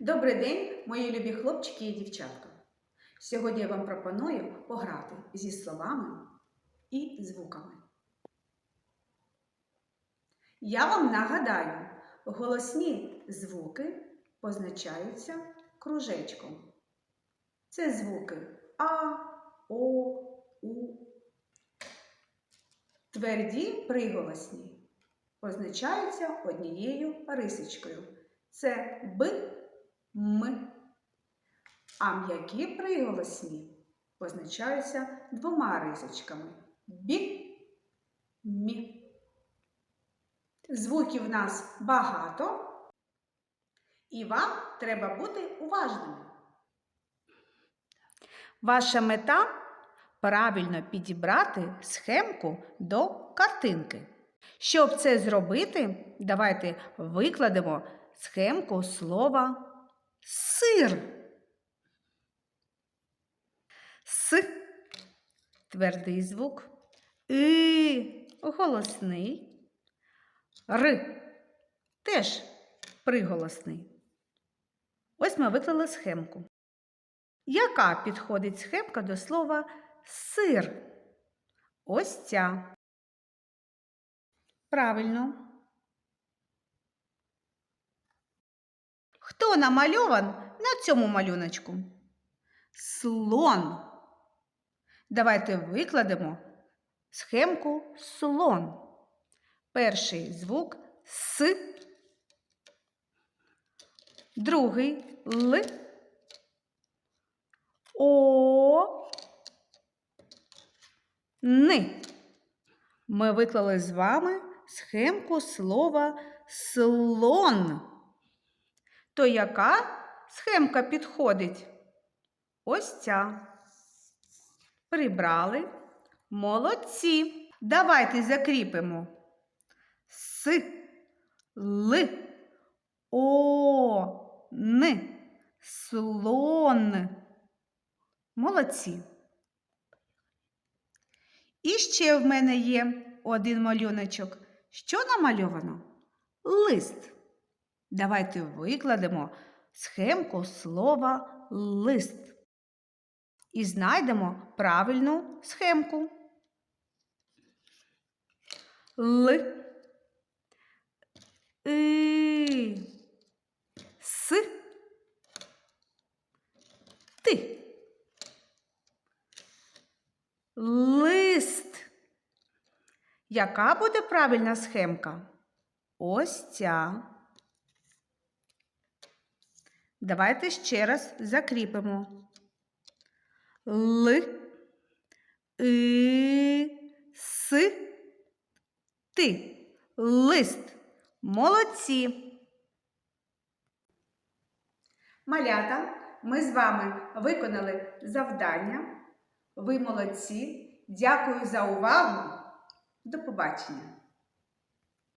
Добрий день, мої любі хлопчики і дівчатка. Сьогодні я вам пропоную пограти зі словами і звуками. Я вам нагадаю, голосні звуки позначаються кружечком. Це звуки А, О, У. Тверді приголосні позначаються однією рисочкою. Це Б, М. А м'які приголосні позначаються двома рисочками бі, мі. Звуків в нас багато, і вам треба бути уважними. Ваша мета правильно підібрати схемку до картинки. Щоб це зробити, давайте викладемо схемку слова сир. С твердий звук, И голосний, Р теж приголосний. Ось ми виклали схемку. Яка підходить схемка до слова сир? Ось ця. Правильно. Хто намальован на цьому малюночку? Слон. Давайте викладемо схемку слон. Перший звук С, другий Л, О, Н. Ми виклали з вами схемку слова слон. То яка схемка підходить? Ось ця. Прибрали. Молодці. Давайте закріпимо. С, Л, О, Н. Слон. Молодці. І ще в мене є один малюночок. Що намальовано? Лист. Давайте викладемо схемку слова лист і знайдемо правильну схемку. Л, И, С, Ти. Лист. Яка буде правильна схемка? Ось ця. Давайте ще раз закріпимо. Л, И, С, Ти. Лист. Молодці. Малята, ми з вами виконали завдання. Ви молодці. Дякую за увагу. До побачення.